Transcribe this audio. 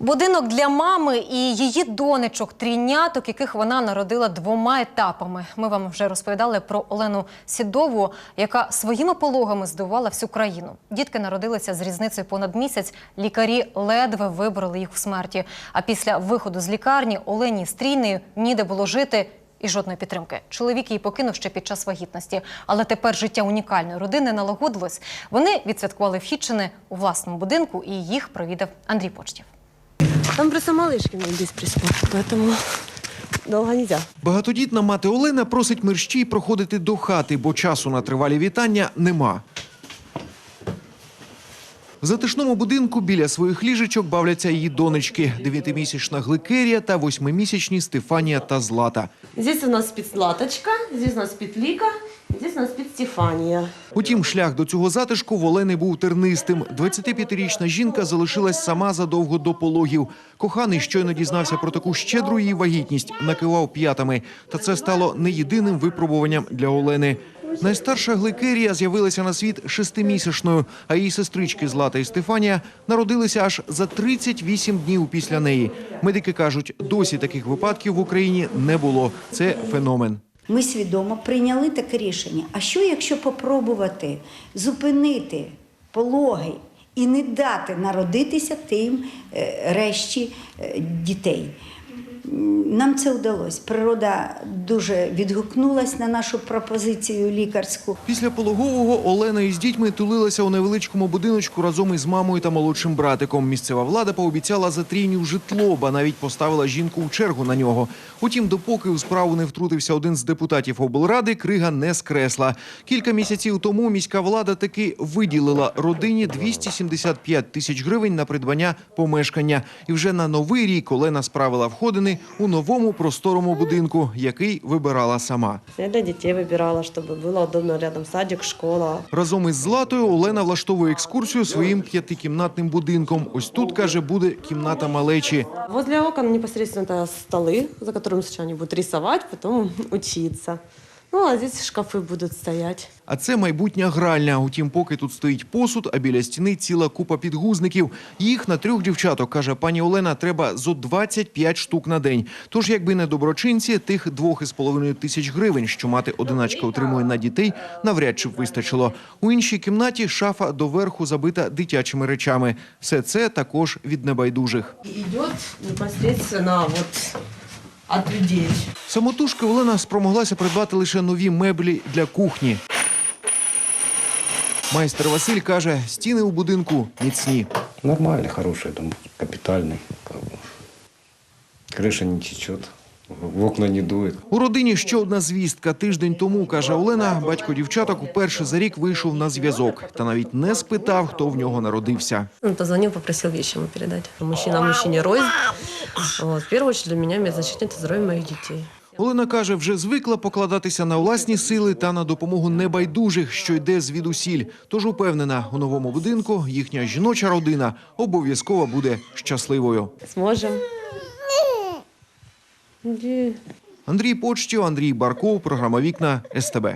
Будинок для мами і її донечок, трійняток, яких вона народила двома етапами. Ми вам вже розповідали про Олену Сідову, яка своїми пологами здивувала всю країну. Дітки народилися з різницею понад місяць. Лікарі ледве вибороли їх в смерті. А після виходу з лікарні Олені з ніде було жити. І жодної підтримки. Чоловік її покинув ще під час вагітності. Але тепер життя унікальної родини налагодилось. Вони відсвяткували вхідчини у власному будинку, і їх провідав Андрій Почтів. Там просто малышки мне здесь поэтому долго нельзя. Багатодітна мати Олена просить мерщій проходити до хати, бо часу на тривалі вітання нема. В затишному будинку біля своїх ліжечок бавляться її донечки – дев'ятимісячна Гликерія та восьмимісячні Стефанія та Злата. Здесь у нас спит Златочка, здесь у нас спит Нас спит Стефания. Утім, шлях до цього затишку в Олени був тернистим. 25-річна жінка залишилась сама задовго до пологів. Коханий щойно дізнався про таку щедру її вагітність, накивав п'ятами. Та це стало не єдиним випробуванням для Олени. Найстарша Гликерія з'явилася на світ шестимісячною, а її сестрички Злата і Стефанія народилися аж за 38 днів після неї. Медики кажуть, досі таких випадків в Україні не було. Це феномен. Ми свідомо прийняли таке рішення. А що, якщо попробувати зупинити пологи і не дати народитися тим е, решті е, дітей? Нам це вдалося. Природа дуже відгукнулась на нашу пропозицію лікарську. Після пологового Олена із дітьми тулилася у невеличкому будиночку разом із мамою та молодшим братиком. Місцева влада пообіцяла за трійню житло, ба навіть поставила жінку у чергу на нього. Утім, допоки у справу не втрутився один з депутатів облради, крига не скресла. Кілька місяців тому міська влада таки виділила родині 275 тисяч гривень на придбання помешкання. І вже на новий рік Олена справила входини у новому просторому будинку, який вибирала сама. Я для детей выбирала, чтобы было удобно рядом садик, школа. Разом із Златою Олена влаштовує екскурсію своїм п'ятикімнатним будинком. Ось тут, каже, буде кімната малечі. Возле окон непосредственно это столы, за которыми сначала они будут рисовать, потом учиться. Ну, а здесь шкафы будут стоять. А це майбутня гральня. Утім, поки тут стоїть посуд, а біля стіни ціла купа підгузників. Їх на трьох дівчаток, каже пані Олена, треба зо 25 штук на день. Тож, якби не доброчинці, тих двох із половиною тисяч гривень, що мати одиначка отримує на дітей, навряд чи б вистачило. У іншій кімнаті шафа доверху забита дитячими речами. Все це також від небайдужих. Идет непосредственно вот от людей. Самотужки Олена спромоглася придбати лише нові меблі для кухні. Майстер Василь каже, стіни у будинку міцні. Нормальный, хороший дом, капитальный. Как бы. Крыша не течет, в окна не дует. У родині ще одна звістка. Тиждень тому, каже Олена, батько дівчаток уперше за рік вийшов на зв'язок та навіть не спитав, хто в нього народився. Он позвонил, попросил вещи ему передать. Мужчина мужчине рознь. Вот. В первую очередь для меня значение это здоровье моих детей. Олена каже, вже звикла покладатися на власні сили та на допомогу небайдужих, що йде звідусіль. Тож упевнена, у новому будинку їхня жіноча родина обов'язково буде щасливою. Сможем. Иди. Андрій Почтів, Андрій Барков, програма Вікна СТБ.